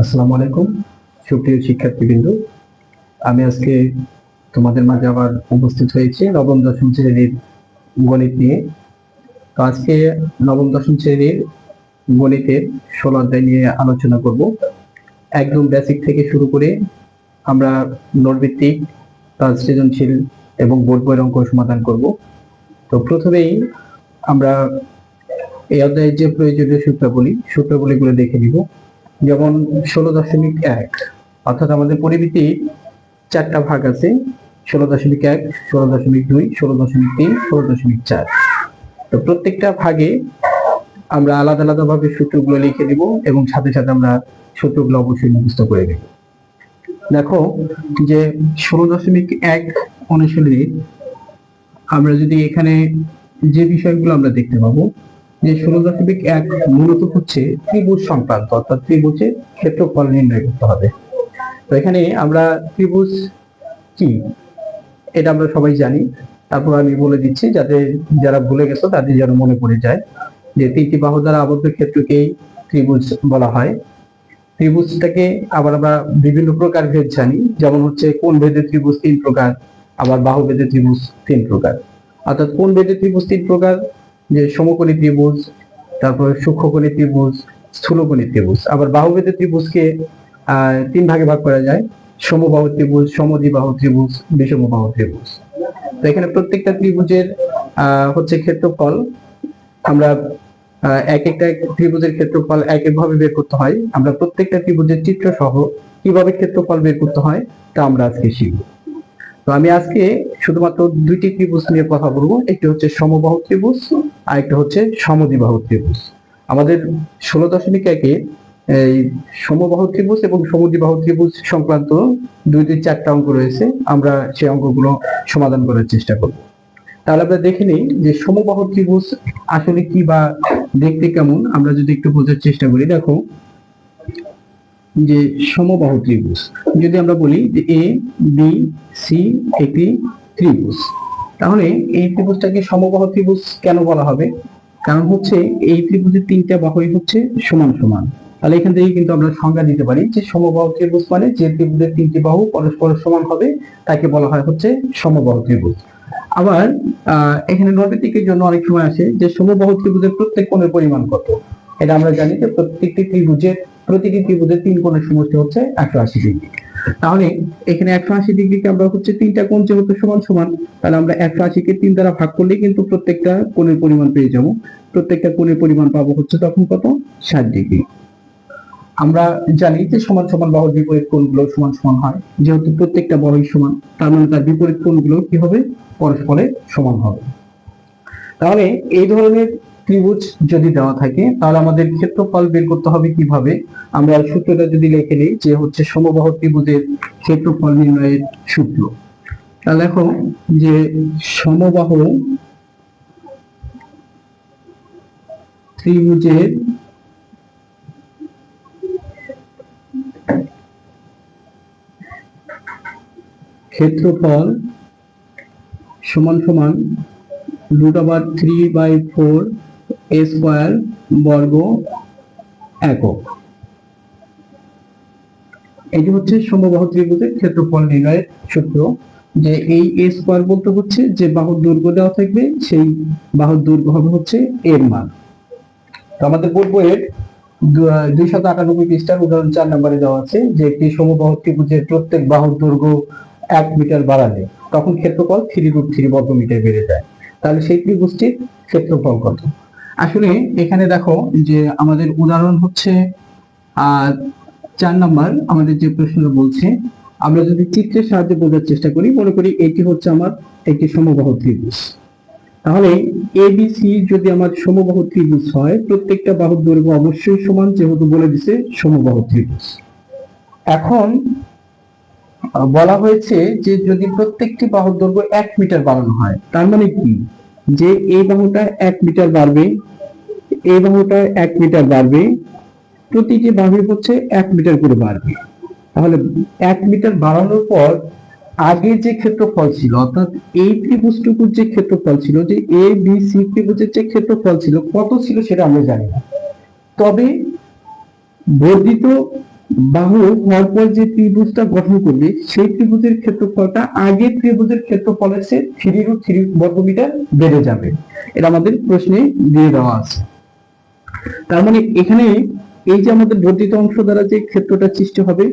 আসসালামু আলাইকুম। সুপ্রিয় শিক্ষার্থীবৃন্দ, আমি আজকে তোমাদের মাঝে আবার উপস্থিত হয়েছি নবম, দশম শ্রেণির গণিত নিয়ে। তো আজকে নবম, দশম শ্রেণির গণিতের ষোলো অধ্যায় নিয়ে আলোচনা করব। একদম বেসিক থেকে শুরু করে আমরা নোটভিত্তিক, তার সৃজনশীল এবং বোর্ড বইয়ের অঙ্ক সমাধান করব। তো প্রথমেই আমরা এই অধ্যায়ের যে প্রয়োজনীয় সূত্রাবলী সূত্রাবলীগুলো দেখে নিব। যেমন ষোলো দশমিক এক, অর্থাৎ আমাদের পরিমিতি চারটা ভাগ আছে, ষোলো দশমিক এক, ষোলো দশমিক দুই, ষোলো দশমিক তিন, ষোলো দশমিক চার। তো প্রত্যেকটা ভাগে আমরা আলাদা আলাদা ভাবে সূত্রগুলো লিখে দিব এবং সাথে সাথে আমরা সূত্রগুলো অবশ্যই মুখস্থ করে দেব দেখো যে ষোলো দশমিক এক অনুশীলনী আমরা যদি এখানে যে বিষয়গুলো আমরা দেখতে পাবো যে ষোলো দশমিক এক মূলত হচ্ছে ত্রিভুজ সংক্রান্ত, অর্থাৎ ত্রিভুজের ক্ষেত্রফল নির্ণয় করতে হবে। তো এখানে আমরা ত্রিভুজ কি, এটা আমরা সবাই জানি। তারপর আমি বলে দিচ্ছি, যাতে যারা ভুলে গেছো, তাদের যেন মনে পড়ে যায় যে তিনটি বাহু দ্বারা আবদ্ধ ক্ষেত্রকেই ত্রিভুজ বলা হয়। ত্রিভুজটাকে আবার আমরা বিভিন্ন প্রকার ভেদ জানি, যেমন হচ্ছে কোন ভেদে ত্রিভুজ তিন প্রকার, আবার বাহু ভেদে ত্রিভুজ তিন প্রকার। অর্থাৎ কোন ভেদে ত্রিভুজ তিন প্রকার যে সমকোণী ত্রিভুজ, তারপর সূক্ষ্মকোণী ত্রিভুজ, স্থূলকোণী ত্রিভুজ। আবার বাহুভেদে ত্রিভুজকে তিন ভাগে ভাগ করা যায়। সমবাহু ত্রিভুজ, সমদ্বিবাহু ত্রিভুজ, বিষমবাহু ত্রিভুজ। তো এখানে প্রত্যেকটা ত্রিভুজের হচ্ছে ক্ষেত্রফল। আমরা এক একটা ত্রিভুজের ক্ষেত্রফল এক এক ভাবে বের করতে হয়। আমরা প্রত্যেকটা ত্রিভুজের চিত্র সহ কীভাবে ক্ষেত্রফল বের করতে হয় তা আমরা আজকে শিখব। তো আমি আজকে শুধুমাত্র দুইটি ত্রিভুজ নিয়ে কথা বলব। একটি হচ্ছে সমবাহু ত্রিভুজ আর একটা হচ্ছে সমদ্বিবাহু ত্রিভুজ। আমাদের ষোলো দশমিক একে এই সমবাহু ত্রিভুজ এবং সমদ্বিবাহু ত্রিভুজ সংক্রান্ত দুই দুই চারটা অঙ্ক রয়েছে। আমরা সেই অঙ্কগুলো সমাধান করার চেষ্টা করব। তাহলে আমরা দেখে নিই যে সমবাহু ত্রিভুজ আসলে কি বা দেখতে কেমন। আমরা যদি একটু বোঝার চেষ্টা করি। দেখো যে সমবাহু ত্রিভুজ যদি আমরা বলি যে এ বি সি একটি ত্রিভুজ, তাহলে এই ত্রিভুজটাকে সমবাহু ত্রিভুজ কেন বলা হবে? কারণ হচ্ছে এই ত্রিভুজের তিনটা বাহুই হচ্ছে সমান সমান। তাহলে এখান থেকে কিন্তু আমরা সংজ্ঞা দিতে পারি যে সমবাহু ত্রিভুজ মানে যে ত্রিভুজের তিনটি বাহু পরস্পর সমান হবে, তাকে বলা হয় হচ্ছে সমবাহু ত্রিভুজ আবার এখানে নৈর্ব্যতিকের জন্য অনেক সময় আসে যে সমবাহু ত্রিভুজের প্রত্যেক কোণের পরিমাণ কত? এটা আমরা জানি যে প্রত্যেকটি ত্রিভুজের প্রতিটি ত্রিভুজের তিন কোণের সমষ্টি হচ্ছে একশো আশি ডিগ্রি। তাহলে এখানে একশো আশি ডিগ্রিকে আমরা হচ্ছে তিনটা কোণ যেহেতু সমান সমান, তাহলে আমরা একশো আশিকে তিন দ্বারা ভাগ করলে কিন্তু প্রত্যেকটা কোণের পরিমাণ পেয়ে যাব। প্রত্যেকটা কোণের পরিমাণ পাবো হচ্ছে তখন কত? ষাট ডিগ্রি। আমরা জানি যে সমান সমান বাহুর বিপরীত কোণগুলো সমান সমান হয়। যেহেতু প্রত্যেকটা বাহুই সমান, তার মানে তার বিপরীত কোণগুলো কি হবে? পরস্পরের সমান হবে। তাহলে এই ধরনের ত্রিভুজ যদি দেওয়া থাকে, তাহলে আমাদের ক্ষেত্রফল বের করতে হবে কীভাবে? আমরা সূত্রটা যদি লিখে নিই, যে হচ্ছে সমবাহু ত্রিভুজের ক্ষেত্রফল নির্ণয়ের সূত্র। তাহলে দেখো যে সমবাহু ত্রিভুজের ক্ষেত্রফল সমান সমান root over three by four square বর্গ একক। এটি হচ্ছে সমবাহু ত্রিভুজের ক্ষেত্রফল নির্ণয়ের সূত্র। যে এই এ স্কোয়ার বলতে হচ্ছে যে বাহুর দৈর্ঘ্য দেওয়া থাকবে, সেই বাহুর হবে হচ্ছে এর মান। তো আমাদের বইয়ের দুইশত আটানব্বই পৃষ্ঠার উদাহরণ চার নম্বরে দেওয়া আছে যে একটি সমবাহু ত্রিভুজের প্রত্যেক বাহুর দৈর্ঘ্য এক মিটার বাড়ালে তখন ক্ষেত্রফল থ্রি রুট থ্রি বর্গ মিটার বেড়ে যায়। তাহলে সেই ত্রিভুজটির ক্ষেত্রফল কত? আসলে এখানে দেখো যে আমাদের উদাহরণ হচ্ছে চার নাম্বার আমাদের যে প্রশ্নটা বলছে, আমরা যদি চিত্রের সাহায্যে বোঝার চেষ্টা করি, মনে করি এটি হচ্ছে আমার একটি সমবাহু ত্রিভুজ। তাহলে এবিসি যদি আমার সমবাহু ত্রিভুজ হয়, প্রত্যেকটা বাহুর দৈর্ঘ্য অবশ্যই সমান, যেহেতু বলে দিছে সমবাহু ত্রিভুজ। এখন বলা হয়েছে যে যদি প্রত্যেকটি বাহুর দৈর্ঘ্য এক মিটার বাড়ানো হয়, তার মানে কি? যে এই বাহুটা এক মিটার বাড়বে, এই বাহুটা এক মিটার বাড়বে, প্রতিটি বাহু হচ্ছে এক মিটার করে বাড়বে। তাহলে এক মিটার বাড়ানোর পর আগে যে ক্ষেত্রফল ছিল, অর্থাৎ এই ত্রিভুজটুকুর যে ক্ষেত্রফল ছিল, যে এ বি সি ত্রিভুজের যে ক্ষেত্রফল ছিল, কত ছিল সেটা আমরা জানি না। তবে বর্ধিত বাহু হওয়ার পর যে ত্রিভুজটা গঠন করবে সেই ত্রিভুজের ক্ষেত্রফলটা আগের ত্রিভুজের ক্ষেত্রফলের চেয়ে থ্রি রুট থ্রি বর্গমিটার বেড়ে যাবে। এটা আমাদের প্রশ্নে দিয়ে দেওয়া আছে। তার মানে এখানে এই যে আমাদের বর্ধিত অংশ দ্বারা যে ক্ষেত্রটা সৃষ্টি হবে,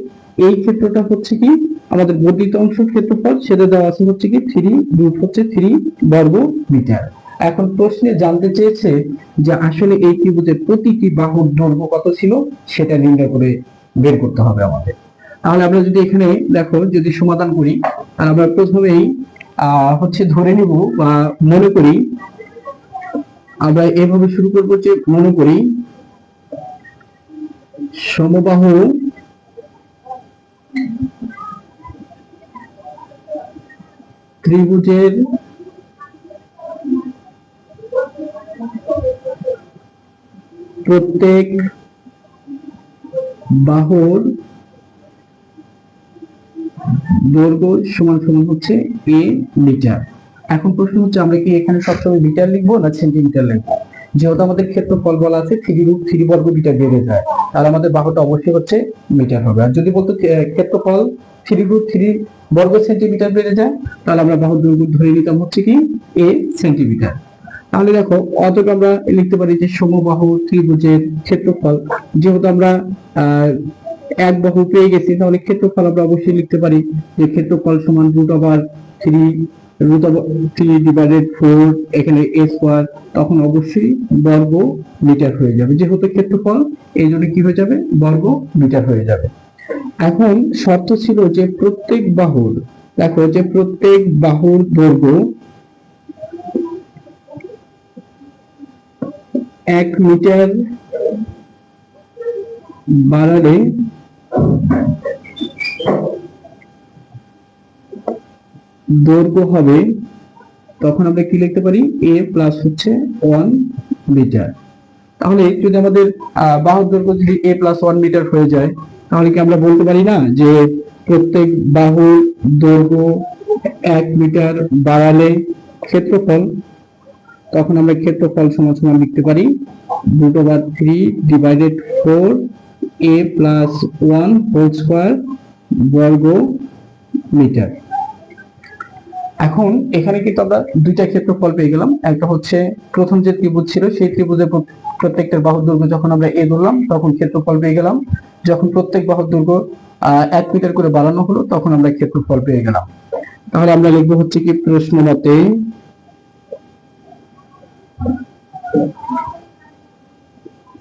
এই ক্ষেত্রটা হচ্ছে কি? আমাদের বর্ধিত অংশ ক্ষেত্রফল সেটা দেওয়া আছে হচ্ছে কি থ্রি রুট হচ্ছে থ্রি বর্গ মিটার এখন প্রশ্নে জানতে চেয়েছে যে আসলে এই ত্রিভুজের প্রতিটি বাহুর দৈর্ঘ্য কত ছিল? সেটা নির্ণয় করে বের করতে হবে আমাদের। তাহলে আমরা যদি এখানে দেখো, যদি সমাধান করি, তাহলে আমরা প্রথমেই হচ্ছে ধরে নিব বা মনে করি, আমরা এভাবে শুরু করব যে মনে করি সমবাহু ত্রিভুজের প্রত্যেক বাহুর দৈর্ঘ্য সমান সমান হচ্ছে এ মিটার। এখন প্রশ্ন হচ্ছে, আমরা কি এখানে সবসময় মিটার লিখব না সেন্টিমিটার লিখব? যেহেতু আমাদের ক্ষেত্রফল বলা আছে থ্রি রুট থ্রি বর্গ মিটার বেড়ে যায়। তাহলে আমাদের বাহুটা অবশ্যই হচ্ছে মিটার হবে। আর যদি বলতো ক্ষেত্রফল থ্রি রুট থ্রি বর্গ সেন্টিমিটার বেড়ে যায়, তাহলে আমরা বাহুর দৈর্ঘ্য ধরে নিতাম হচ্ছে কি? A centimetre. তাহলে দেখো অতটা আমরা লিখতে পারি যে সমবাহু ত্রিভুজের ক্ষেত্রফল। যেহেতু আমরা এক বাহু পেয়ে গেছি, তাহলে ক্ষেত্রফল আমরা অবশ্যই লিখতে পারি যে ক্ষেত্রফল সমান root over three root three divided four এখানে এ স্কোয়ার তখন অবশ্যই বর্গ মিটার হয়ে যাবে। যেহেতু ক্ষেত্রফল, এই জন্য কি হয়ে যাবে? বর্গ মিটার হয়ে যাবে। এখন শর্ত ছিল যে প্রত্যেক বাহুর, দেখো যে প্রত্যেক বাহুর দৈর্ঘ্য এক মিটার বাড়ালে দৈর্ঘ্য হবে, তখন আমরা কি লিখতে পারি? এ প্লাস হচ্ছে ওয়ান মিটার তাহলে যদি আমাদের বাহুর দৈর্ঘ্য যদি এ প্লাস ওয়ান মিটার হয়ে যায়, তাহলে কি আমরা বলতে পারি না যে প্রত্যেক বাহুর দৈর্ঘ্য এক মিটার বাড়ালে ক্ষেত্রফল তখন আমরা ক্ষেত্রফল সমান সমান লিখতে পারি। Root over three divided four A plus one whole square বর্গ মিটার এখন এখানে কিন্তু আমরা দুইটা ক্ষেত্রফল পেয়ে গেলাম। একটা হচ্ছে প্রথম যে ত্রিভুজ ছিল, সেই ত্রিভুজের প্র- প্রত্যেকটার বাহুর দৈর্ঘ্য যখন আমরা এ ধরলাম, তখন ক্ষেত্রফল পেয়ে গেলাম। যখন প্রত্যেক বাহুর দৈর্ঘ্য এক মিটার করে বাড়ানো হলো, তখন আমরা ক্ষেত্রফল পেয়ে গেলাম। তাহলে আমরা লিখব হচ্ছে কি প্রশ্ন মতে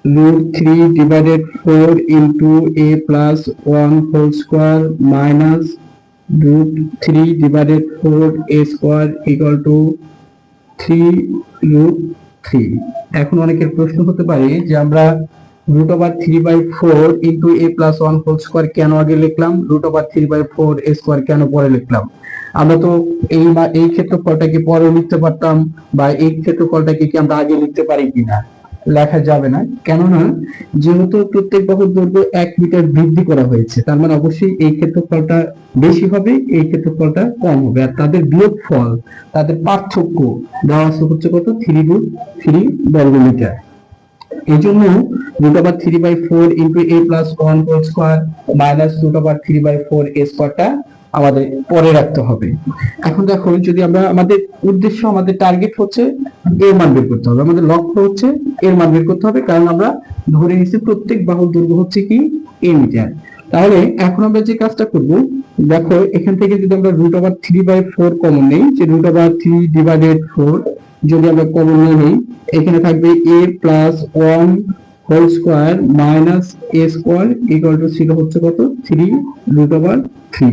root 3 divided 4 into a plus 1 whole square minus root 3 divided 4 a square equal to 3 root 3 এখন অনেকের প্রশ্ন হতে পারে যে আমরা root over three by four into A plus one whole square কেন আগে লিখলাম? Root over three by four A square কেন পরে লিখলাম? আমরা তো এই এই ক্ষেত্রফলটাকে পরে লিখতে পারতাম? বা এই ক্ষেত্রফলটাকে কি আমরা আগে লিখতে পারি কিনা? লেখা যাবে না। কেননা, যেহেতু প্রত্যেক বাহুর দৈর্ঘ্য এক মিটার বৃদ্ধি করা হয়েছে, তার মানে অবশ্যই এই ক্ষেত্রফলটা বেশি হবে, এই ক্ষেত্রফলটা কম হবে। আর তাদের বিয়োগ ফল তাদের পার্থক্য দেওয়া হচ্ছে কত? থ্রি রুট থ্রি বর্গমিটার। এই জন্য root over three by four into A plus one whole square minus root over three by four A স্কোয়ারটা আমাদের পরে রাখতে হবে। এখন দেখো যদি আমরা আমাদের উদ্দেশ্য, আমাদের টার্গেট হচ্ছে এর মান বের করতে হবে। আমাদের লক্ষ্য হচ্ছে এর মান বের করতে হবে, কারণ আমরা ধরে নিচ্ছি প্রত্যেক বাহুর দৈর্ঘ্য হচ্ছে কি এ মিটার তাহলে এখন আমরা যে কাজটা করব, দেখো, এখান থেকে যদি আমরা root over three by four common নেই, যে root over three divided four যদি আমরা কমন নিয়ে নিই, এখানে থাকবে A plus one whole square minus A square equal to ছিল হচ্ছে কত? Three root over three.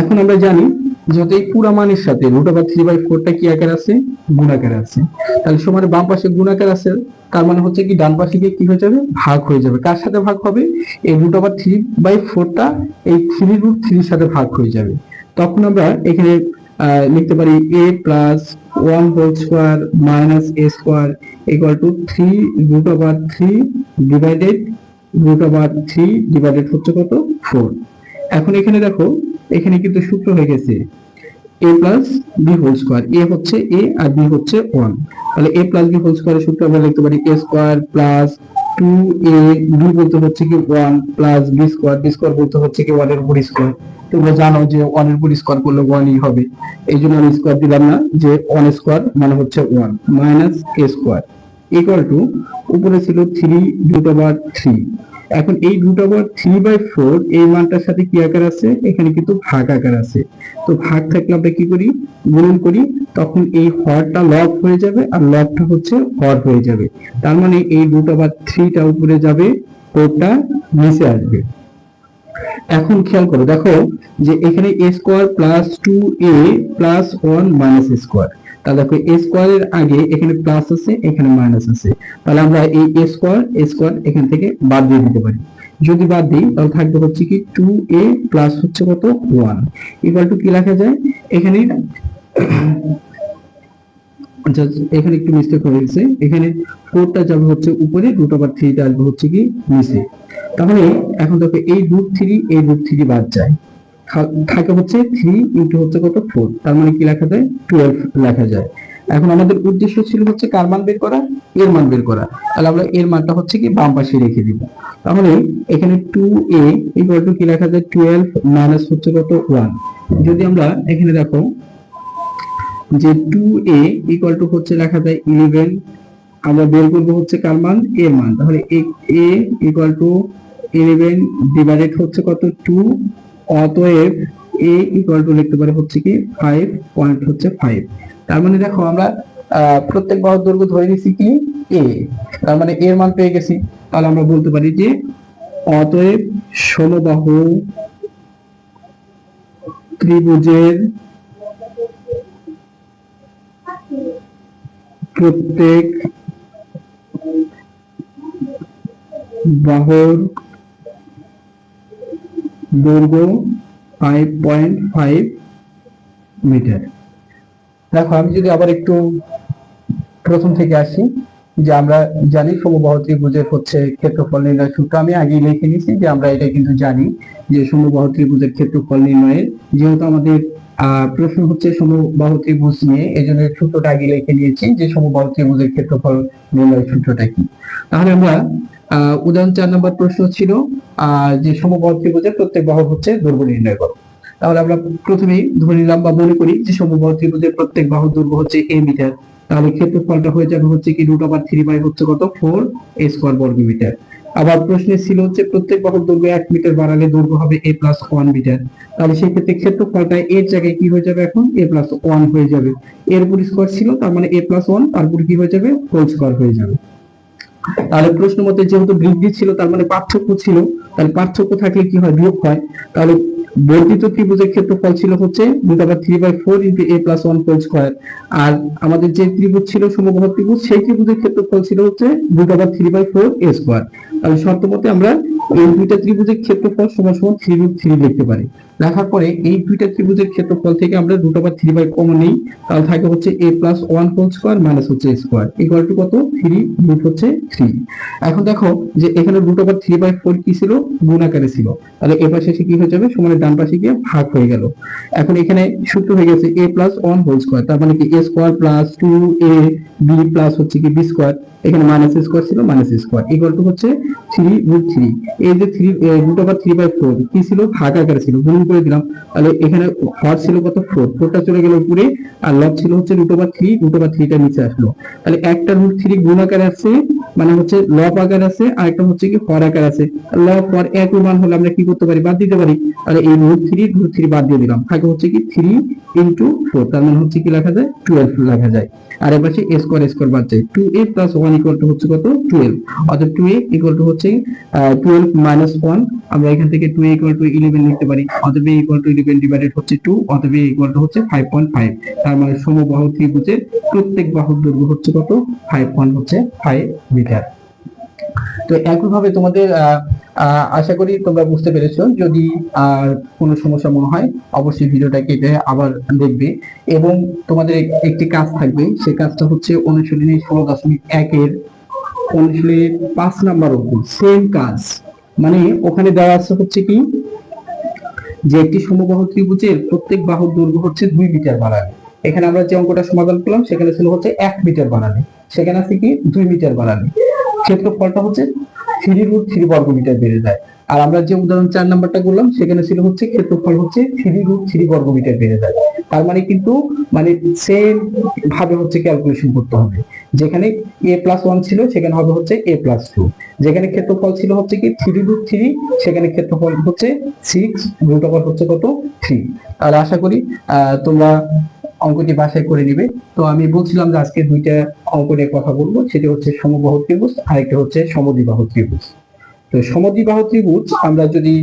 এখন আমরা জানি যেহেতু এই পুরা মানের সাথে রুট ওভার থ্রি বাই ফোরটা কি আকার আছে গুণাকার আছে তাহলে সমানের বাম পাশে গুণাকার আছে তার মানে হচ্ছে কি ডান পাশে গিয়ে কি হয়ে যাবে? ভাগ হয়ে যাবে। কার সাথে ভাগ হবে? এই রুট ওভার থ্রি বাই ফোরটা এই থ্রি রুট থ্রির সাথে ভাগ হয়ে যাবে। তখন আমরা এখানে লিখতে পারি A plus one whole square minus A square equal to three root over three divided root over three divided হচ্ছে কত? ফোর এখন এখানে দেখো, এখানে কিন্তু সূত্র হয়ে গেছে A plus B whole square A হচ্ছে এ আর বি হচ্ছে ওয়ান তাহলে এ প্লাস বি হোল স্কোয়ারের সূত্র আমরা লিখতে পারি A square plus two A B বলতে হচ্ছে কি one plus B square B square বলতে হচ্ছে কি ওয়ানের উপর স্কোয়ার তোমরা জানো যে ওয়ানের উপর স্কোয়ার করলে ওয়ানই হবে। এই জন্য আমি স্কোয়ার দিলাম না, যে ওয়ান স্কোয়ার মানে হচ্ছে one minus A square equal to উপরে ছিল থ্রি রুট ওভার থ্রি এখন এই root over three by four এই মানটার সাথে কি আকার আছে? এখানে কিন্তু ভাগ আকার আছে। তো ভাগ থাকলে আমরা কি করি? গুণন করি, তখন এই হরটা লব হয়ে যাবে আর লবটা হচ্ছে হর হয়ে যাবে। তার মানে এই রুট ওভার থ্রিটা উপরে যাবে ফোরটা নিচে আসবে। এখন খেয়াল করো, দেখো যে এখানে A square plus two A plus one minus square তাহলে দেখো এ স্কোয়ারের আগে এখানে প্লাস আছে, এখানে মাইনাস আছে। তাহলে আমরা এই এ স্কোয়ার এ স্কোয়ার এখান থেকে বাদ দিয়ে দিতে পারি। যদি বাদ দিই, তাহলে থাকবে হচ্ছে কি টু এ প্লাস হচ্ছে কত? ওয়ান ইকুয়াল টু কি লেখা যায়? এখানে আচ্ছা এখানে একটু মিস্টেক হয়ে গেছে। এখানে ফোরটা যাবে হচ্ছে উপরে রুট ওভার থ্রিটা আসবে হচ্ছে কি নিচে। তাহলে এখন দেখো এই রুট থ্রি এই রুট থ্রি বাদ যায়। থাকে হচ্ছে থ্রি ইন্টু হচ্ছে কত? ফোর তার মানে কি লেখা যায়? টুয়েলভ লেখা যায়। এখন আমাদের উদ্দেশ্য ছিল হচ্ছে কার মান বের করা? এর মান বের করা। তাহলে আমরা এর মানটা হচ্ছে কি বাম পাশে রেখে দিব। তাহলে এখানে টু এ ইকুয়াল টু কি লেখা যায়? টুয়েলভ মাইনাস হচ্ছে কত? ওয়ান যদি আমরা এখানে দেখো যে টু এ ইকুয়াল টু হচ্ছে লেখা যায় ইলেভেন আমরা বের করব হচ্ছে কার মান? এর মান। তাহলে A equal to eleven divided হচ্ছে কত? টু অতএব এ ইকুয়াল টু লিখতে পারে হচ্ছে কি ফাইভ পয়েন্ট হচ্ছে ফাইভ তার মানে দেখো আমরা প্রত্যেক বাহুর দৈর্ঘ্য ধরে নিছি কি? এ তার মানে এর মান পেয়ে গেছি। তাহলে আমরা বলতে পারি যে অতএব সমবাহু ত্রিভুজের প্রত্যেক বাহুর দৈর্ঘ্য ফাইভ পয়েন্ট ফাইভ মিটার দেখো, আমি যদি আবার একটু প্রথম থেকে আসি, যে আমরা জানি সমবাহু ত্রিভুজের হচ্ছে ক্ষেত্রফল নির্ণয় সূত্র। আমি আগেই লিখে নিয়েছি যে আমরা এটা কিন্তু জানি যে সমবাহু ত্রিভুজের ক্ষেত্রফল নির্ণয়ের, যেহেতু আমাদের প্রশ্ন হচ্ছে সমবাহু ত্রিভুজ নিয়ে। এই জন্য সূত্রটা আগে লিখে নিয়েছি যে সমবাহু ত্রিভুজের ক্ষেত্রফল নির্ণয় সূত্রটা কি। তাহলে আমরা উদাহরণ চার নম্বর প্রশ্ন ছিল যে সমবাহু ত্রিভুজের প্রত্যেক বাহু হচ্ছে দৈর্ঘ্য নির্ণয় করো। তাহলে আমরা প্রথমেই ধরে নিলাম বা মনে করি যে সমবাহু ত্রিভুজের প্রত্যেক বাহুর দৈর্ঘ্য হচ্ছে এ মিটার তাহলে ক্ষেত্রফলটা হয়ে যাবে হচ্ছে কি রুট ওভার থ্রি বাই হচ্ছে কত? ফোর এ স্কোয়ার বর্গ মিটার আবার প্রশ্নে ছিল হচ্ছে প্রত্যেক বাহুর দৈর্ঘ্য এক মিটার বাড়ালে দৈর্ঘ্য হবে এ প্লাস ওয়ান মিটার তাহলে সেই ক্ষেত্রে ক্ষেত্রফলটা এর জায়গায় কি হয়ে যাবে এখন? এ প্লাস ওয়ান হয়ে যাবে। এর উপর স্কোয়ার ছিল, তার মানে এ প্লাস ওয়ান তারপর কি হয়ে যাবে? হোল স্কোয়ার হয়ে যাবে। তাহলে প্রশ্ন মতে যেহেতু বৃদ্ধি ছিল, তার মানে পার্থক্য ছিল, তাহলে পার্থক্য থাকলে কি হয়? বিয়োগ হয়। তাহলে বর্ধিত ত্রিভুজের ক্ষেত্রফল ছিল হচ্ছে রুট আবার three by four into A plus one whole square আর আমাদের যে ত্রিভুজ ছিল সমগ্র ত্রিভুজ, সেই ত্রিভুজের ক্ষেত্রফল ছিল হচ্ছে রুট আবার three by four A square তাহলে শর্ত মতে আমরা এই দুইটা ত্রিভুজের ক্ষেত্রফল সমান সমান থ্রি রুট থ্রি দেখতে পারি। লেখার পরে এই দুইটা ত্রিভুজের ক্ষেত্রফল থেকে আমরা root over three by common নেই, তাহলে থাকে হচ্ছে A plus one whole square minus হচ্ছে স্কোয়ার ইকুয়াল টু কত? থ্রি রুট হচ্ছে থ্রি এখন দেখো যে এখানে root over three by four কি ছিল? গুণ আকারে ছিল। তাহলে এ পাশে এসে কি হয়ে যাবে? সমানের ডান পাশে গিয়ে ভাগ হয়ে গেল। এখন এখানে সূত্র হয়ে গেছে A plus one whole square তার মানে কি A square plus two A B plus হচ্ছে কি বি স্কোয়ার এখানে মাইনাস স্কোয়ার ছিল মাইনাস স্কোয়ার ইকুয়াল টু হচ্ছে থ্রি রুট থ্রি এই যে three root over three by four কি ছিল? ভাগ আকারে ছিল, গুণ করে দিলাম। তাহলে এখানে হর ছিল কত? ফোর ফোরটা চলে গেল উপরে, আর লব ছিল হচ্ছে root over three root over থ্রিটা নিচে আসলো। তাহলে একটা রুট থ্রি গুণ আকারে আছে মানে হচ্ছে লব আকার আছে, আর একটা হচ্ছে কি হর আকার আছে। লব হর এক মান হলে আমরা কি করতে পারি? বাদ দিতে পারি। তাহলে এই রুট থ্রি রুট থ্রি বাদ দিয়ে দিলাম। থাকে হচ্ছে কি থ্রি ইন্টু ফোর তার মানে হচ্ছে কি লেখা যায়? টুয়েলভ লেখা যায়। আর এবার হচ্ছে স্কোয়ার স্কোয়ার বাদ যায়। Two A plus one equal to হচ্ছে কত? টুয়েলভ অর্থাৎ টু এ ইকুয়াল টু হচ্ছে টুয়েলভ মাইনাস ওয়ান আমরা এখান থেকে two A equal to eleven লিখতে পারি। অতএব A equal to eleven divided হচ্ছে টু অতএব এ ইকুয়াল টু হচ্ছে ফাইভ পয়েন্ট ফাইভ তার মানে সমবাহু ত্রিভুজের প্রত্যেক বাহুর দৈর্ঘ্য হচ্ছে কত? ফাইভ পয়েন্ট হচ্ছে ফাইভ মিটার তো একইভাবে তোমাদের আশা করি তোমরা বুঝতে পেরেছ। যদি আর কোনো সমস্যা মনে হয়, অবশ্যই ভিডিওটা কেটে আবার দেখবে। এবং তোমাদের একটি কাজ থাকবে সেই কাজটা হচ্ছে অনুশীলনী ষোলো দশমিক একের অনুশীলনী পাঁচ নাম্বার অঙ্ক। সেম কাজ। মানে ওখানে দেওয়া আছে হচ্ছে কি যে একটি সমবাহু ত্রিভুজের প্রত্যেক বাহুর দৈর্ঘ্য হচ্ছে দুই মিটার বাড়ালে। এখানে আমরা যে অঙ্কটা সমাধান করলাম, সেখানে ছিল হচ্ছে এক মিটার বাড়ালে। সেখানে আছে কি? দুই মিটার বাড়ালে। ক্ষেত্রফলটা হচ্ছে থ্রি রুট থ্রি বর্গমিটার বেড়ে যায়। আর আমরা যে উদাহরণ চার নাম্বারটা করলাম সেখানে ছিল হচ্ছে ক্ষেত্রফল হচ্ছে থ্রি রুট থ্রি বর্গমিটার বেড়ে যায়। তার মানে কিন্তু মানে সেম ভাবে হচ্ছে ক্যালকুলেশন করতে হবে। যেখানে এ প্লাস ওয়ান ছিল, সেখানে হবে হচ্ছে এ প্লাস টু যেখানে ক্ষেত্রফল ছিল হচ্ছে কি থ্রি রুট থ্রি সেখানে ক্ষেত্রফল হচ্ছে সিক্স রুট ওভার হচ্ছে কত থ্রি আর আশা করি তোমরা অঙ্কটি বাসায় করে নিবে। তো আমি বলছিলাম যে আজকে দুইটা অঙ্ক নিয়ে কথা বলব, সেটি হচ্ছে সমবাহু ত্রিভুজ, আরেকটা হচ্ছে সমদ্বিবাহু ত্রিভুজ। তো সমদ্বিবাহ ত্রিভুজ, আমরা যদি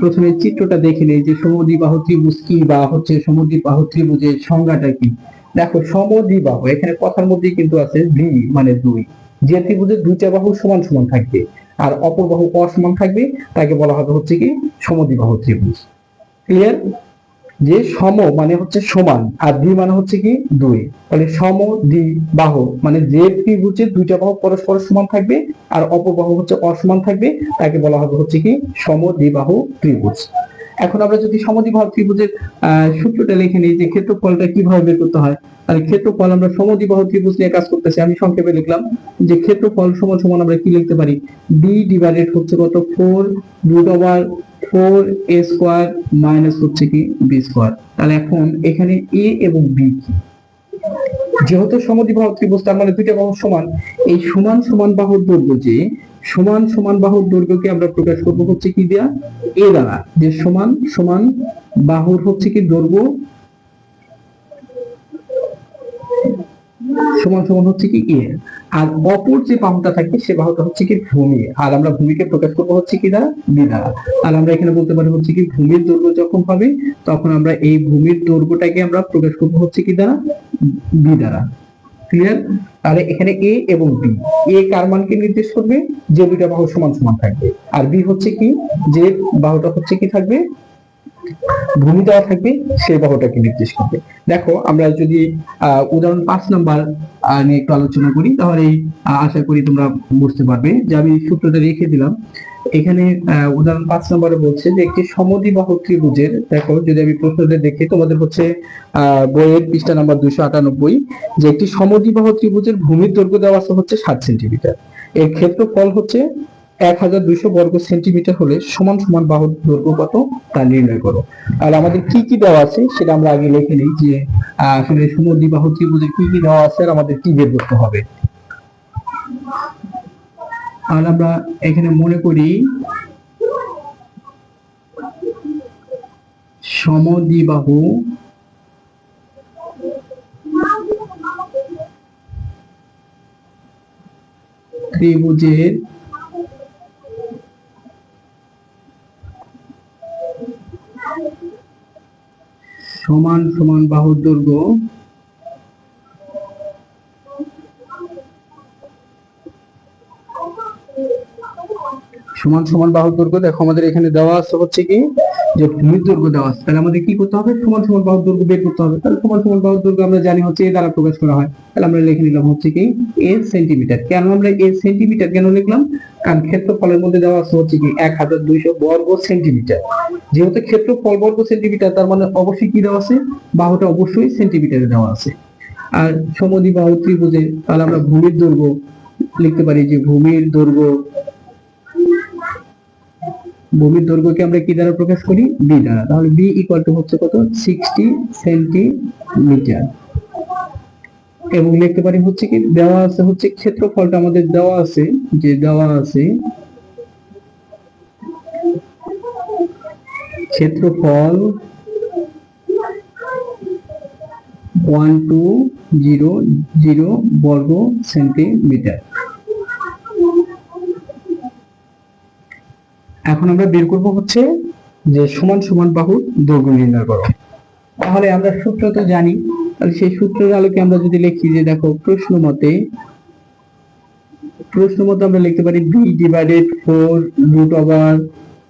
প্রথমে চিত্রটা দেখে নিই যে সমদ্বিবাহ ত্রিভুজ কি বা হচ্ছে সমদ্বিবাহ ত্রিভুজের সংজ্ঞাটা কি। দেখো, সমদ্বিবাহ, এখানে কথার মধ্যেই কিন্তু আছে দ্বি মানে দুই। যে ত্রিভুজের দুইটা বাহু সমান সমান থাকবে, আর অপর বাহু অসমান থাকবে, তাকে বলা হবে হচ্ছে কি সমদ্বিবাহ ত্রিভুজ। ক্লিয়ার যে সম মানে হচ্ছে সমান, আর দ্বি মানে হচ্ছে কি দুই। তাহলে সম, দ্বি, বাহু মানে যে ত্রিভুজে দুইটা বাহু পরস্পর সমান থাকবে, আর অপর বাহু হচ্ছে অসমান থাকবে, তাকে বলা হবে হচ্ছে কি সম দ্বিবাহু ত্রিভুজ। এখন আমরা যদি সমদ্বিবাহু ত্রিভুজের সূত্রটা লিখে নিই যে ক্ষেত্রফলটা কীভাবে বের করতে হয় ক্ষেত্রফল আমরা সমদ্বিবাহু ত্রিভুজ নিয়ে কাজ করতেছি। আমি সংক্ষেপে লিখলাম যে ক্ষেত্রফল সমান সমান আমরা কি লিখতে পারি? বি ডিভাইডেড হচ্ছে কত? Four root over four A square minus হচ্ছে কি? বি স্কোয়ার তাহলে এখন এখানে এ এবং বি কি? যেহেতু সমদ্বিবাহু ত্রিভুজ, তার মানে দুইটা বাহু সমান। এই সমান সমান বাহুর দৈর্ঘ্য যে, সমান সমান বাহুর দৈর্ঘ্যকে আমরা প্রকাশ করব হচ্ছে কি দেয়া? এ দ্বারা। যে সমান সমান বাহুর হচ্ছে কি দৈর্ঘ্য? সমান সমান হচ্ছে কি এ আর অপর যে বাহুটা থাকে, সে বাহুটা হচ্ছে কি ভূমি। আর আমরা ভূমিকে প্রকাশ করব হচ্ছে কি দ্বারা? বি দ্বারা আর আমরা এখানে বলতে পারি হচ্ছে কি ভূমির দৈর্ঘ্য যখন হবে, তখন আমরা এই ভূমির দৈর্ঘ্যটাকে আমরা প্রকাশ করব হচ্ছে কি দ্বারা? বি দ্বারা। ক্লিয়ার তাহলে এখানে এ এবং বি এ কার মানকে নির্দেশ করবে? যে দুইটা বাহু সমান সমান থাকবে। আর বি হচ্ছে কি? যে বাহুটা হচ্ছে কি থাকবে? ভূমি দেওয়া থাকবে, সেই বাহুটাকে নির্দেশ করবে। দেখো, আমরা যদি উদাহরণ পাঁচ নাম্বার নিয়ে একটু আলোচনা করি, তাহলে আশা করি তোমরা বুঝতে পারবে যে আমি সূত্রটা রেখে দিলাম। এখানে উদাহরণ পাঁচ নম্বরে বলছে যে একটি সমদ্বিবাহু ত্রিভুজের, দেখো, যদি আমি প্রশ্নটা দেখি, তোমাদের হচ্ছে বইয়ের পৃষ্ঠা নাম্বার দুইশো আটানব্বই, যে একটি সমদ্বিবাহু ত্রিভুজের ভূমির দৈর্ঘ্য দেওয়া আছে হচ্ছে ষাট সেন্টিমিটার। এর ক্ষেত্রফল হচ্ছে এক হাজার দুইশো বর্গ সেন্টিমিটার হলে সমান সমান বাহুর দৈর্ঘ্য কত তা নির্ণয় করো। আর আমাদের কি কি দেওয়া আছে সেটা আমরা আগে লিখে নিই যে আসলে সমদ্বিবাহু ত্রিভুজের কি কি দেওয়া আছে আর আমাদের কি বের করতে হবে। আর আমরা এখানে মনে করি সমদ্বিবাহু ত্রিভুজের সমান সমান বাহুর দৈর্ঘ্য সমান সমান বাহুর দৈর্ঘ্য, দেখো আমাদের এখানে দেওয়া আছে হচ্ছে কি, যে ভূমির দৈর্ঘ্য দেওয়া আছে। তাহলে আমাদের কি করতে হবে? সমান সমান বাহুর দৈর্ঘ্য বের করতে হবে। তাহলে সমান সমান বাহুর দৈর্ঘ্য আমরা জানি হচ্ছে এ দ্বারা প্রকাশ করা হয়। তাহলে আমরা লিখে নিলাম হচ্ছে কি, এ সেন্টিমিটার। কেন আমরা এ সেন্টিমিটার কেন লিখলাম? কারণ ক্ষেত্রফলের মধ্যে দেওয়া আছে হচ্ছে কি, এক হাজার দুইশো বর্গ সেন্টিমিটার। যেহেতু ক্ষেত্রফল বর্গ সেন্টিমিটার, তার মানে অবশ্যই কি দেওয়া আছে? বাহুটা অবশ্যই সেন্টিমিটারে দেওয়া আছে। আর সমদ্বিবাহু ত্রিভুজে তাহলে আমরা ভূমির দৈর্ঘ্য লিখতে পারি যে ভূমির দৈর্ঘ্য ভূমির দৈর্ঘ্যকে আমরা কি দ্বারা প্রকাশ করি? বি দ্বারা। তাহলে বি ইকুয়াল টু হচ্ছে কত? সিক্সটি সেন্টিমিটার এবং লিখতে পারি হচ্ছে কি, দেওয়া আছে হচ্ছে ক্ষেত্রফলটা আমাদের দেওয়া আছে, যে দেওয়া আছে ক্ষেত্রফল ওয়ান টু জিরো জিরো বর্গ সেন্টিমিটার এখন আমরা বের করব হচ্ছে যে সমান সমান বাহুর দৈর্ঘ্য নির্ণয় করো। তাহলে আমরা সূত্র তো জানি, তাহলে সেই সূত্রের আলোকে আমরা যদি লিখি যে দেখো প্রশ্ন মতে প্রশ্ন মতে আমরা লিখতে পারি B divided four root over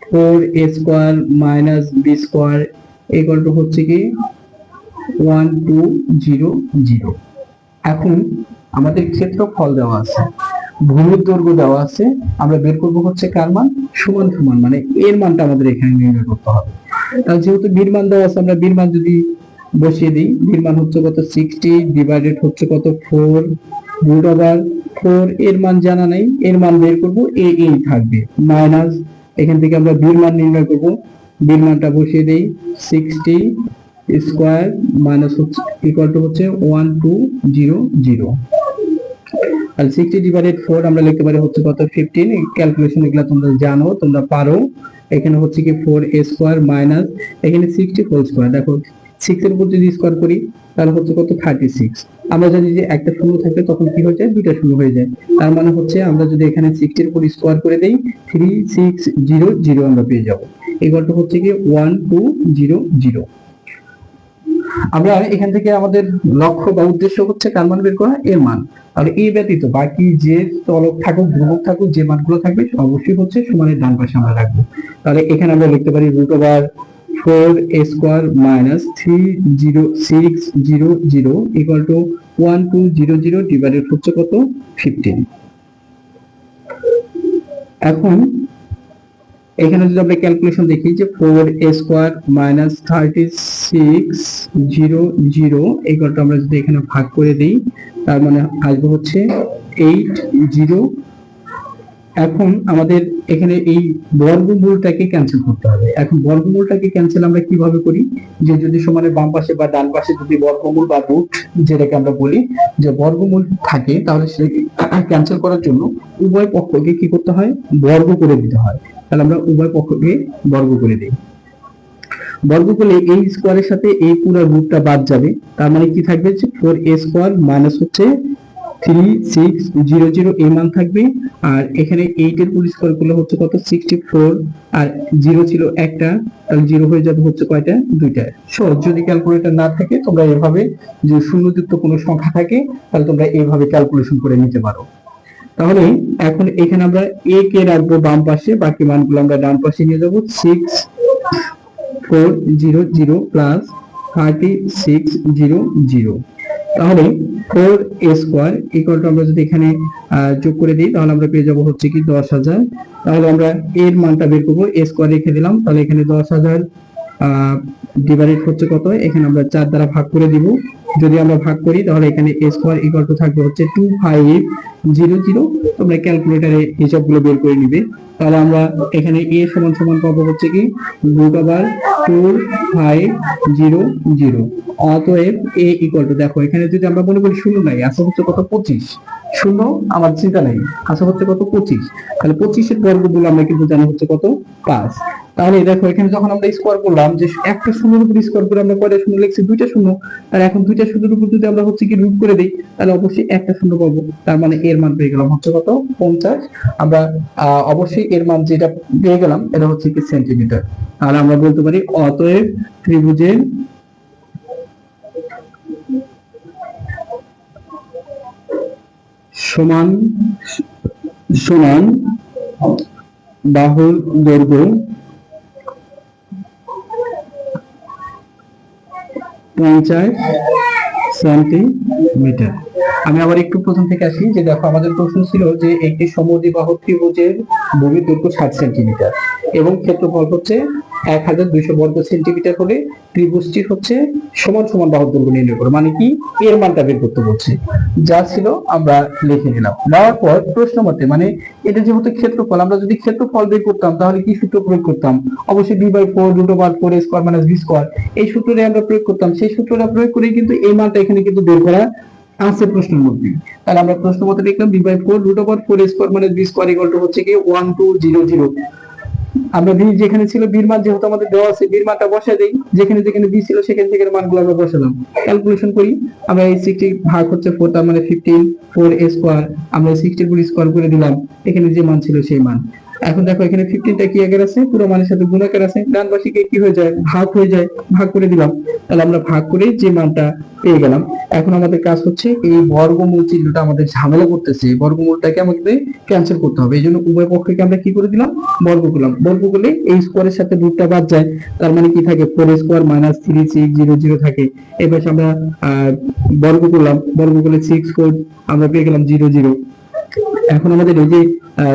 four A square minus B square equal to হচ্ছে কি ওয়ান টু জিরো জিরো এখন আমাদের ক্ষেত্রফল দেওয়া আছে। ভূমির দৈর্ঘ্য দেওয়া আছে, আমরা বের করব হচ্ছে কার মান? সমান সমান মানে এর মানটা আমাদের এখানে নির্ণয় করতে হবে। তাহলে যেহেতু বীর মান দেওয়া আছে, আমরা বীর মান যদি বসিয়ে দিই, বীর মান হচ্ছে কত? সিক্সটি ডিভাইডেড হচ্ছে কত? ফোর রুট ওভার ফোর এর মান জানা নেই, এর মান বের করব এ এই থাকবে। মাইনাস এখান থেকে আমরা বির মান নির্ণয় করব। বির মানটা বসিয়ে দিই সিক্সটি স্কোয়ার মাইনাস হচ্ছে ইকুয়াল টু হচ্ছে ওয়ান টু জিরো জিরো আর সিক্সটি ডিভাইডেড ফোর আমরা লিখতে পারি হচ্ছে কত? ফিফটিন ক্যালকুলেশন এগুলো তোমরা জানো, তোমরা পারো। এখানে হচ্ছে কি ফোর এ স্কোয়ার মাইনাস এখানে সিক্সটি হোল স্কোয়ার দেখো সিক্স এর উপর যদি স্কোয়ার করি, তাহলে হচ্ছে কত? থার্টি সিক্স আমরা জানি যে একটা শূন্য থাকলে তখন কি হয়ে যায়? দুইটা শূন্য হয়ে যায়। তার মানে হচ্ছে আমরা যদি এখানে সিক্সটির উপর স্কোয়ার করে দেই থ্রি সিক্স জিরো জিরো আমরা পেয়ে যাব। এই গল্প হচ্ছে কি ওয়ান টু জিরো জিরো আমরা এখান থেকে আমাদের লক্ষ্য বা উদ্দেশ্য হচ্ছে কার মান বের করা, এর মান। তাহলে এই ব্যতীত বাকি যে চলক থাকুক, ধ্রুবক থাকুক, যে মানগুলো থাকবে অবশ্যই হচ্ছে সমানের ডান পাশে আমরা রাখব। তাহলে এখানে আমরা লিখতে পারি root over four A square minus three zero six zero zero equal to one two zero zero divided হচ্ছে কত? ফিফটিন এখন এখানে যদি আমরা ক্যালকুলেশন দেখি যে four A square minus thirty six zero zero এইগুলোটা আমরা যদি এখানে ভাগ করে দিই, তার মানে আসবে হচ্ছে এইট জিরো এখন আমাদের এখানে এই বর্গমূলটাকে ক্যান্সেল করতে হবে। এখন বর্গমূলটাকে ক্যান্সেল আমরা কীভাবে করি? যে যদি সমানের বাম পাশে বা ডান পাশে যদি বর্গমূল বা রুট যেটাকে আমরা বলি, যে বর্গমূল থাকে, তাহলে সেটাকে ক্যান্সেল করার জন্য উভয় পক্ষকে কি করতে হয়? বর্গ করে দিতে হয়। তাহলে আমরা উভয় পক্ষকে বর্গ করে দিই। বর্গ করলে এই স্কোয়ারের সাথে এই পুরো রুটটা বাদ যাবে। তার মানে কি থাকবে? যে ফোর এ স্কোয়ার মাইনাস হচ্ছে থ্রি সিক্স জিরো জিরো এই মান থাকবে। আর এখানে এইট এর পুরো হচ্ছে কত? সিক্সটি ফোর আর জিরো ছিল একটা, তাহলে জিরো হয়ে যাবে হচ্ছে কয়টা? দুইটা। সহজ, যদি ক্যালকুলেটর না থাকে, তোমরা এভাবে যে শূন্যযুক্ত কোনো সংখ্যা থাকে, তাহলে তোমরা এইভাবে ক্যালকুলেশন করে নিতে পারো। তাহলে এখন এখানে আমরা এ কে রাখব বাম পাশে, বাকি মানগুলো আমরা ডান পাশে নিয়ে যাব। Six four zero zero plus thirty six zero zero তাহলে four A square equal to আমরা যদি এখানে যোগ করে দিই, তাহলে আমরা পেয়ে যাব হচ্ছে কি দশ হাজার। তাহলে আমরা এর মানটা বের করব এ স্কোয়ার রেখে দিলাম, তাহলে এখানে দশ হাজার ডিভাইডেড হচ্ছে কত? এখানে আমরা চার দ্বারা ভাগ করে দিব। যদি আমরা ভাগ করি, তাহলে এখানে এ স্কোয়ার ইকুয়াল টু থাকবে হচ্ছে টু ফাইভ জিরো জিরো তোমরা ক্যালকুলেটারে হিসাবগুলো বের করে নিবে। তাহলে আমরা এখানে এ সমান সমান পাবো হচ্ছে কি? Root over two five zero zero অতএব এ ইকুয়াল টু দেখো, এখানে যদি আমরা মনে করি শূন্য নাই আসা হচ্ছে কত? পঁচিশ। শূন্য, আমার চিন্তা নাই। আসা হচ্ছে কত? পঁচিশ। তাহলে পঁচিশের বর্গমূল আমরা কিন্তু জানি হচ্ছে কত? পাঁচ। তাহলে দেখো, এখানে যখন আমরা স্কোয়ার করলাম যে একটা শূন্যের উপর স্কোয়ার করে আমরা কয়টা শূন্য লিখছি? দুইটা শূন্য। আর এখন দুইটা শূন্যের উপর যদি আমরা হচ্ছে কি রুট করে দিই, তাহলে অবশ্যই একটা শূন্য পাবো। তার মানে এর মান পেয়ে গেলাম হচ্ছে কত? পঞ্চাশ। আমরা অবশ্যই এর মান যেটা পেয়ে গেলাম, এটা হচ্ছে কি সেন্টিমিটার তাহলে আমরা বলতে পারি অতএব ত্রিভুজের সমান সমান বাহুর দৈর্ঘ্য পঞ্চাশ সেন্টিমিটার। আমি আবার একটু প্রথম থেকে আসি, যে দেখো আমাদের প্রশ্ন ছিল যে একটি সমদ্বিবাহু ত্রিভুজের ভূমির দৈর্ঘ্য ষাট সেন্টিমিটার এবং ক্ষেত্রফল হচ্ছে এক হাজার দুইশো বর্গ সেন্টিমিটার হলে ত্রিভুজটির হচ্ছে সমান সমান বাহুর দৈর্ঘ্য নির্ণয় করো মানে কি? এর মানটা বের করতে বলছে। যা ছিল আমরা লিখে নিলাম। নেওয়ার পর প্রশ্ন মতে মানে এটা যেহেতু ক্ষেত্রফল, আমরা যদি ক্ষেত্রফল বের করতাম, তাহলে কি সূত্র প্রয়োগ করতাম? অবশ্যই B by four root over four square minus B square এই সূত্রটা আমরা প্রয়োগ করতাম, সেই সূত্রটা প্রয়োগ করে কিন্তু এই মানটা এখানে কিন্তু বের করা আছে প্রশ্নের মধ্যে। তাহলে আমরা প্রশ্ন মতে লিখলাম B by four root over four square minus B square equal to হচ্ছে কি ওয়ান টু জিরো জিরো আমরা বি যেখানে ছিল বির মান যেহেতু আমাদের দেওয়া আছে বির মানটা বসাই দেই। যেখানে যেখানে বি ছিল, সেখান থেকে মানগুলো আমরা বসালাম। ক্যালকুলেশন করি, আমরা এই সিক্সটি ভাগ হচ্ছে ফোর তার মানে ফিফটিন ফোর স্কোয়ার আমরা সিক্সটি পুরো স্কোয়ার করে দিলাম। এখানে যে মান ছিল সেই মান। এখন দেখো এখানে ফিফটিনটা কি আকার আছে, পুরো মানের সাথে গুণাকার আছে। ডান পাশে কি হয়ে যায়? ভাগ হয়ে যায়, ভাগ করে দিলাম। তাহলে আমরা ভাগ করে যে মানটা পেয়ে গেলাম। এখন আমাদের কাজ হচ্ছে এই বর্গমূল চিহ্নটা আমাদের ঝামেলা করতেছে। বর্গমূলটাকে আমাদের ক্যান্সেল করতে হবে। এই জন্য উভয় পক্ষকে আমরা কি করে দিলাম? বর্গ করলাম। বর্গ করলে এই স্কোয়ারের সাথে রুটটা বাদ যায়। তার মানে কি থাকে? Four square minus three six zero zero থাকে। এবার আমরা বর্গ করলাম। বর্গ করলে সিক্স ফোর আমরা পেয়ে গেলাম জিরো জিরো এখন আমাদের এই যে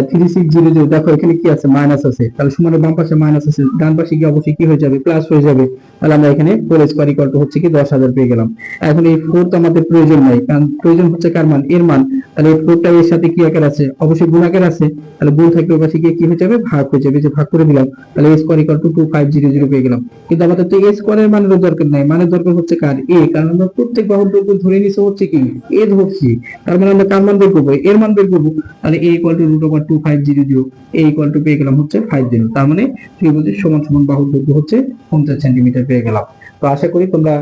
থ্রি সিক্স জিরো জিরো দেখো এখানে কি আছে? মাইনাস আছে। তাহলে সমানের বাম পাশে মাইনাস আছে। ডান পাশে কি অবশ্যই কি হয়ে যাবে? প্লাস হয়ে যাবে। তাহলে আমরা এখানে ফোর স্কোয়ার ইকুয়াল টু হচ্ছে কি দশ হাজার পেয়ে গেলাম। এখন এই ফোর তো আমাদের প্রয়োজন নাই। কারণ প্রয়োজন হচ্ছে কার মান? এর মান। তাহলে এই ফোরটা এর সাথে কি আকার আছে? অবশ্যই গুণ আকার আছে। তাহলে গুণ থাকলে ওই পাশে গিয়ে কি হয়ে যাবে? ভাগ হয়ে যাবে। যে ভাগ করে দিলাম, তাহলে A square equal to two five zero zero পেয়ে গেলাম। কিন্তু আমাদের তো এ স্কোয়ারের মানের দরকার নাই। মানের দরকার হচ্ছে কার? এ কারণ আমরা প্রত্যেক বাহুর ধরে নিছে হচ্ছে কি? এ ধরছি। তার মানে আমরা কার মান বের করব? এর মান বের করব তাহলে A equal to root over two five zero zero A equal to পেয়ে গেলাম হচ্ছে ফাইভ জিরো তার মানে ত্রিভুজের সমান সমান বাহুর দৈর্ঘ্য হচ্ছে পঞ্চাশ সেন্টিমিটার পেয়ে গেলাম। তো আশা করি তোমরা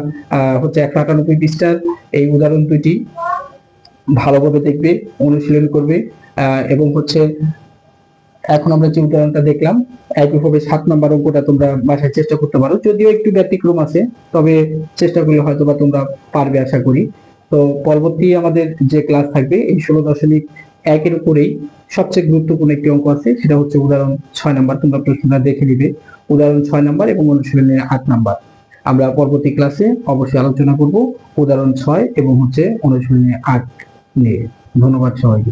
হচ্ছে একশো আটানব্বই পৃষ্ঠার এই উদাহরণ দুইটি ভালোভাবে দেখবে, অনুশীলন করবে এবং হচ্ছে এখন আমরা যে উদাহরণটা দেখলাম একইভাবে সাত নাম্বার অঙ্কটা তোমরা বাসায় চেষ্টা করতে পারো। যদিও একটু ব্যতিক্রম আছে, তবে চেষ্টা করলে হয়তো বা তোমরা পারবে আশা করি। তো পরবর্তী আমাদের যে ক্লাস থাকবে, এই ষোলো দশমিক একের উপরেই সবচেয়ে গুরুত্বপূর্ণ একটি অঙ্ক আছে, সেটা হচ্ছে উদাহরণ ছয় নাম্বার। তোমরা প্রশ্নটা দেখে নিবে। উদাহরণ ছয় নাম্বার এবং অনুশীলনের আট নাম্বার। আমরা পরবর্তী ক্লাসে অবশ্যই আলোচনা করব উদাহরণ ছয় এবং হচ্ছে অনুশীলনের আট নিয়ে। ধন্যবাদ সবাইকে।